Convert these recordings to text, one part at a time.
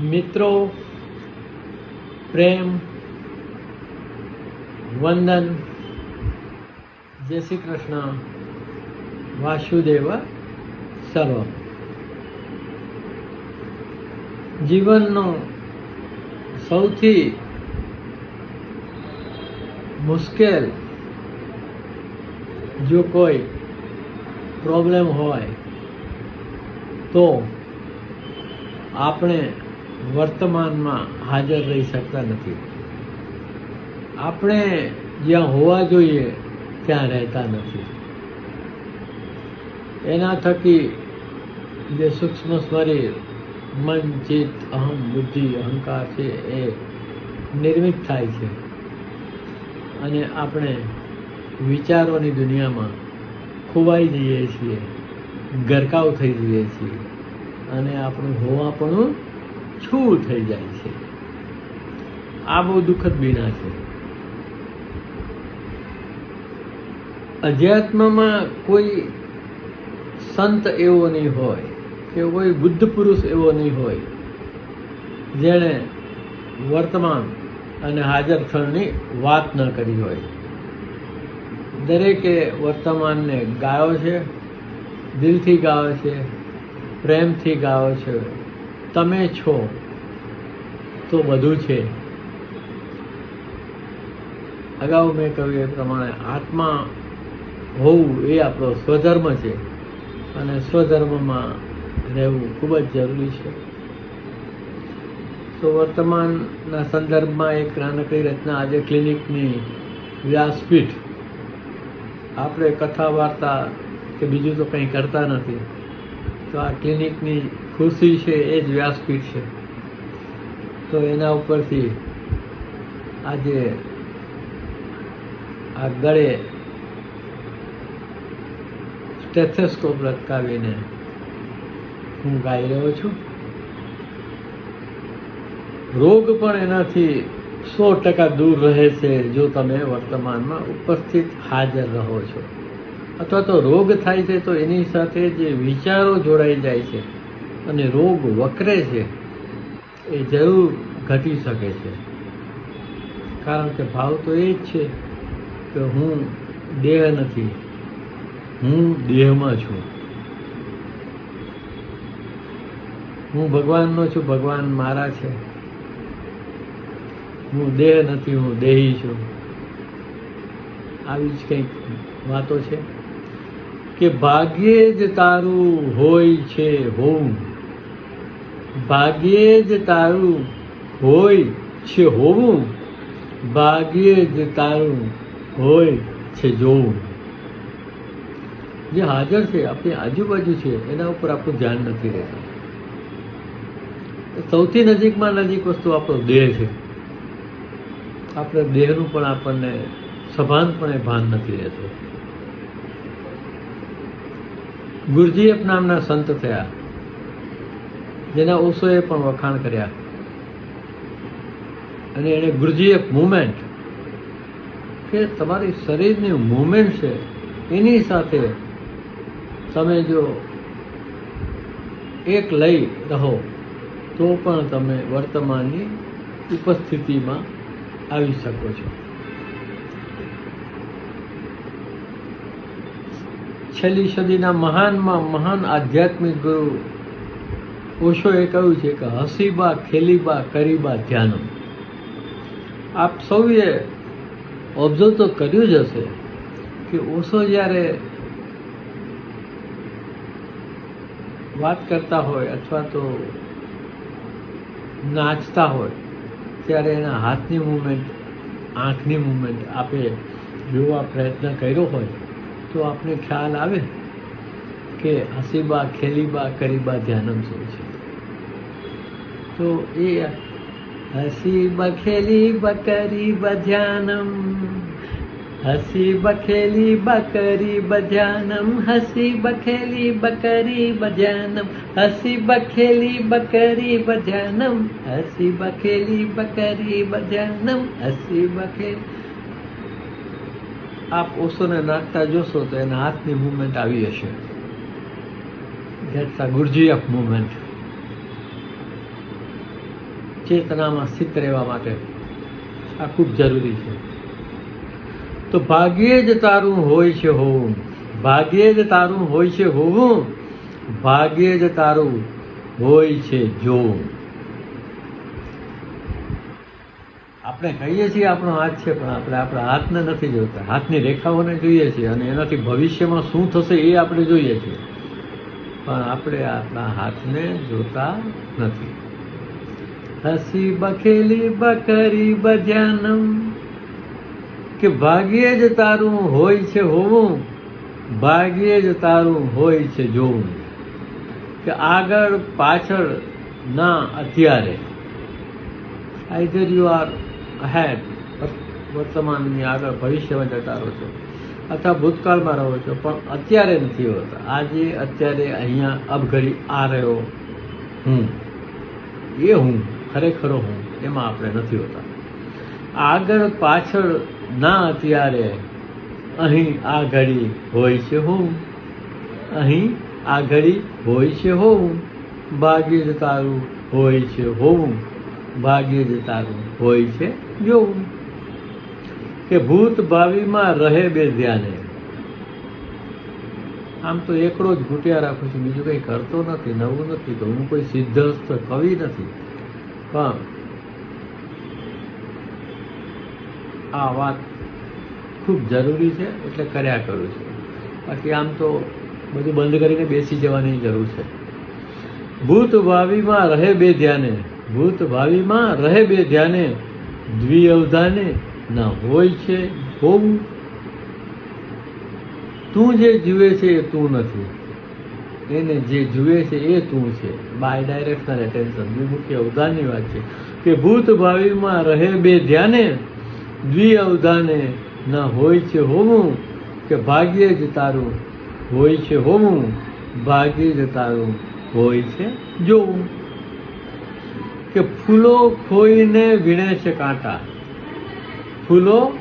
મિત્રો, પ્રેમ, વંદન. જય શ્રી કૃષ્ણ. વાસુદેવ સર્વ. જીવનનો સૌથી મુશ્કેલ જો કોઈ પ્રોબ્લેમ હોય, તો આપણે વર્તમાનમાં હાજર રહી શકતા નથી. આપણે જ્યાં હોવા જોઈએ, ત્યાં રહેતા નથી. એના થકી જે સૂક્ષ્મ શરીર મન, ચિત્ત, અહમ, બુદ્ધિ, અહંકાર છે એ નિર્મિત થાય છે. અને આપણે વિચારોની દુનિયામાં ખોવાઈ જઈએ છીએ, ગરકાવ થઈ જઈએ છીએ. અને આપણું હોવાપણું છૂ થઈ જાય છે. આ બહુ દુઃખદ બીના છે. અધ્યાત્મમાં કોઈ સંત એવો નહીં હોય કે કોઈ બુદ્ધ પુરુષ એવો નહીં હોય, જેણે વર્તમાન અને હાજર ક્ષણની વાત ન કરી હોય. દરેકે વર્તમાનને ગાયો છે, દિલથી ગાયો છે, પ્રેમથી ગાયો છે તમે છો, તો બધું છે. અગાઉ મેં કહ્યું એ પ્રમાણે આત્મા હોવું એ આપણો સ્વધર્મ છે અને સ્વધર્મમાં રહેવું ખૂબ જ જરૂરી છે. તો વર્તમાનના સંદર્ભમાં એક નાનકડી રચના આજે ક્લિનિકની વ્યાસપીઠ. આપણે કથા વાર્તા કે બીજું તો કંઈ કરતા નથી. તો આ ક્લિનિકની ખુરશી છે, એ જ વ્યાસપીઠ છે. તો એના ઉપરથી આજે આ ગળે સ્ટેથેસ્કોપ લટકાવીને હું ગાઈ રહ્યો છું. રોગ પણ એનાથી સો ટકા દૂર રહે છે, જો તમે વર્તમાનમાં ઉપસ્થિત હાજર રહો છો. અથવા તો રોગ થાય છે, તો એની સાથે જે વિચારો જોડાઈ જાય છે અને રોગ વકરે છે, એ જરૂર ઘટી શકે છે. કારણ કે ભાવ તો એ જ છે કે હું દેહ નથી, હું દેહમાં છું. હું ભગવાનનો છું, ભગવાન મારા છે. હું દેહ નથી, હું દેહી છું. આવી જ કંઈક વાતો છે? કે ભાગ્યે જ તારું હોય છે હોમ. ભાગ્યે જ તારું હોય છે હોવું. ભાગ્યે જ તારું હોય છે જોવું. જે હાજર છે આપણી આજુબાજુ છે, એના ઉપર આપણું ધ્યાન નથી રહેતું. સૌથી નજીકમાં નજીક વસ્તુ આપણો દેહ છે. આપણે દેહનું પણ આપણને સભાનપણે ભાન નથી રહેતું. ગુરજીએફ નામના સંત થયા. જેના ઓશોએ પણ વખાણ કર્યા. અને એણે ગુરજીએફ મુમેન્ટ કે તમારી શરીરની મુમેન્ટ છે, એની સાથે તમે જો એક લઈ રહો, તો પણ તમે વર્તમાનની ઉપસ્થિતિમાં આવી શકો છો. છેલ્લી સદીના મહાનમાં મહાન આધ્યાત્મિક ગુરુ ઓશોએ કહ્યું છે કે હસીબા, ખેલીબા, કરીબા, ધ્યાનમ. આપ સૌએ ઓબ્ઝર્વ તો કર્યું જ હશે કે ઓશો જ્યારે વાત કરતા હોય અથવા તો નાચતા હોય, ત્યારે એના હાથની મુમેન્ટ આંખની મુમેન્ટ આપે જોવા પ્રયત્ન કર્યો હોય. તો આપણે ખ્યાલ આવે કે હસીબા, ખેલીબા, કરીબા ધ્યાનમ શું છે? તો એ હસીબા, ખેલીબા, કરીબા ધ્યાનમ. હસી બખેલી બકરી બધ્યાનમ હસી બખેલી બકરી બજાનમ હસી બખેલી બકરી બધ્યાનમ હસી બખેલી બકરી બજાનમ હસી બખેલી આપ ઓશોને નાખતા જોશો તો એના હાથની મુવમેન્ટ આવી હશે. ધેટ્સ અ ગુરજી ઓફ મુવમેન્ટ ચેતનામાં સ્થિત રહેવા માટે. આ ખૂબ જરૂરી છે. તો ભાગ્યે જ તારું હોય છે હોવું. ભાગ્યે જ તારું હોય છે હોવું. ભાગ્યે જ તારું હોય છે જોવું. આપણે કહીએ છીએ આપણો હાથ છે, પણ આપણે આપણા હાથને નથી જોતા. હાથની રેખાઓને જોઈએ છીએ અને એનાથી ભવિષ્યમાં શું થશે એ આપણે જોઈએ છીએ. પણ આપણે આપણા હાથને જોતા નથી. હસી બખેલી બકરી બજાનમ કે ભાગ્યે જ તારું હોય છે હોવું, ભાગ્યે જ તારું હોય છે જોવું. કે આગળ પાછળ ના અત્યારે. આઈધર યુ આર હેડ વર્તમાનની આગળ, ભવિષ્યમાં જતા રહો છો. અથવા ભૂતકાળમાં રહો છો, પણ અત્યારે નથી હોતા. આજે અત્યારે અહીંયા અબઘડી આ રહ્યો હું. એ હું, ખરેખરો હું, એમાં આપણે નથી હોતા. આગળ પાછળ ના અત્યારે, અહીં આ ઘડી હોય છે હું. અહીં આ ઘડી હોય છે હોવું ભાગ્ય જ તારું હોય છે હોવું ભાગ્યે જ તારું હોય છે જોવું કે ભૂત ભાવિમાં રહે બે ધ્યાને. આમ તો એકડો જ ઘૂંટ્યા રાખું છું, બીજું કંઈ કરતો નથી, નવું નથી, તો હું કોઈ સિદ્ધસ્થ કવિ નથી. પણ આ વાત ખૂબ જરૂરી છે, એટલે કર્યા કરું છું. બાકી આમ તો બધું બંધ કરીને બેસી જવાની જરૂર છે. ભૂત ભાવિમાં રહે બે ધ્યાને, ભૂત ભાવિમાં રહે બે ધ્યાને દ્વિઅવધાને ના હોય છે, હોવું. તું જે જુએ છે એ તું નથી. એને જે જુએ છે એ તું છે. બાય ડાયરેક્શનલ એટેન્શન દ્વિમુખી અવધાનની વાત છે કે ભૂત ભાવિમાં રહે બે ધ્યાને દ્વિઅવધાને ના હોય છે હોવું કે ભાગ્યે જ તારું હોય છે હોવું. ભાગ્યે જ તારું હોય છે જોવું. કે ફૂલો ખોઈને વીણે છે કાંટા. ફૂલો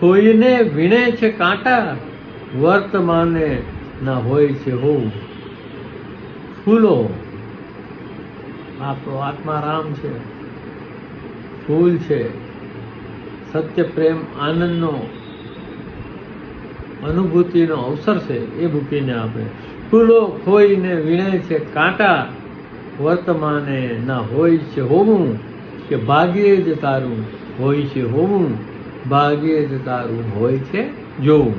ખોઈને વીણે છે કાંટા. વર્તમાને ના હોય છે હોવું. ફૂલો આપણો આત્મા રામ છે. ફૂલ છે. સત્ય, પ્રેમ, આનંદનો અનુભૂતિનો અવસર છે એ મૂકીને આપણે. ફૂલો ખોઈને વીણે છે કાંટા. વર્તમાને ના હોય છે હોવું કે ભાગ્યે જ તારું હોય છે હોવું, ભાગ્યે જ તારું હોય છે જોવું.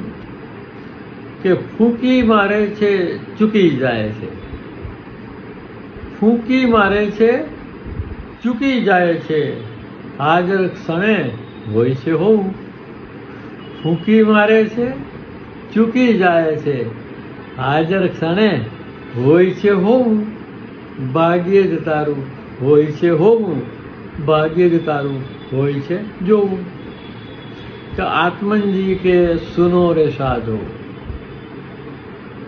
કે ફૂંકી મારે છે, ચૂકી જાય છે. ફૂંકી મારે છે, ચૂકી જાય છે. હાજર ક્ષણે હોય છે હોવું. ફૂંકી મારે છે, ચૂકી જાય છે. હાજર ક્ષણે હોય છે હોવું. ભાગ્યે જ તારું હોય છે હોવું. ભાગ્ય જ તારું હોય છે જોવું. તો આત્મનજી કે સુનો રે સાધો?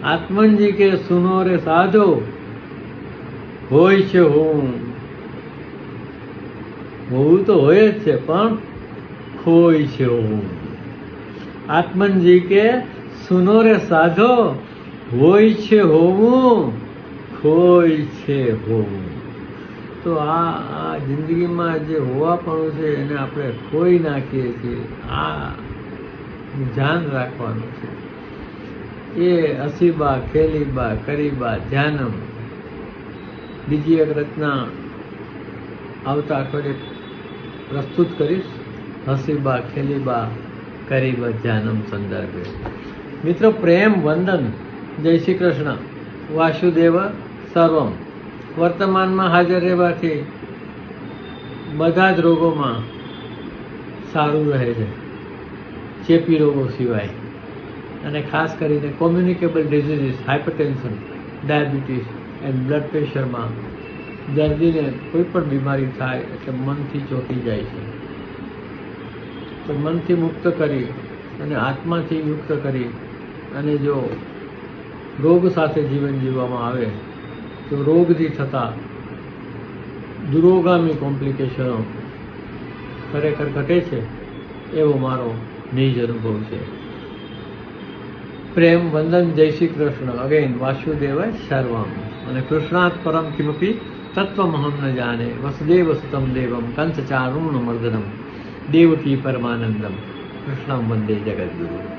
આત્મનજી કે સુનો રે સાધો હોય છે હોવું. હોવું તો હોય જ છે, પણ ખોય છે હોવું. આત્મનજી કે સુનો રે સાધો હોય છે હોવું. ખોય છે હોવું. તો આ આ જિંદગીમાં જે હોવાપણું છે એને આપણે ખોઈ નાખીએ છીએ આ ધ્યાન રાખવાનું છે. એ હસીબા ખેલીબા, કરીબા, ધ્યાનમ. બીજી એક રચના આવતા અઠવાડિયે પ્રસ્તુત કરીશ. હસીબા, ખેલીબા, કરીબા, ધ્યાનમ સંદર્ભે. મિત્રો, પ્રેમ વંદન. જય શ્રી કૃષ્ણ. વાસુદેવ. સર્વમ. વર્તમાનમાં હાજર રહેવાથી બધા જ રોગોમાં સારું રહે છે, ચેપી રોગો સિવાય. અને ખાસ કરીને communicable diseases hypertension diabetes and blood પ્રેશરમાં દર્દીને કોઈ પણ બીમારી થાય એટલે મનથી ચોંટી જાય છે. તો મનથી મુક્ત કરી અને આત્માથી યુક્ત કરી અને જો રોગ સાથે જીવન જીવવામાં આવે તો રોગથી થતા દુરોગામી કોમ્પ્લિકેશનો ખરેખર ઘટે છે એવો મારો નિજ અનુભવ છે. પ્રેમ, વંદન, જય શ્રી કૃષ્ણ. અગેન વાસુદેવાય સર્વમ. અને કૃષ્ણાત પરમ કિમપી તત્વમહમ ન જાને. વસુદેવ સુતમ દેવમ કંસ ચારુણ મર્દનમ દેવકી પરમાનંદમ. કૃષ્ણમ વંદે જગદગુરુ.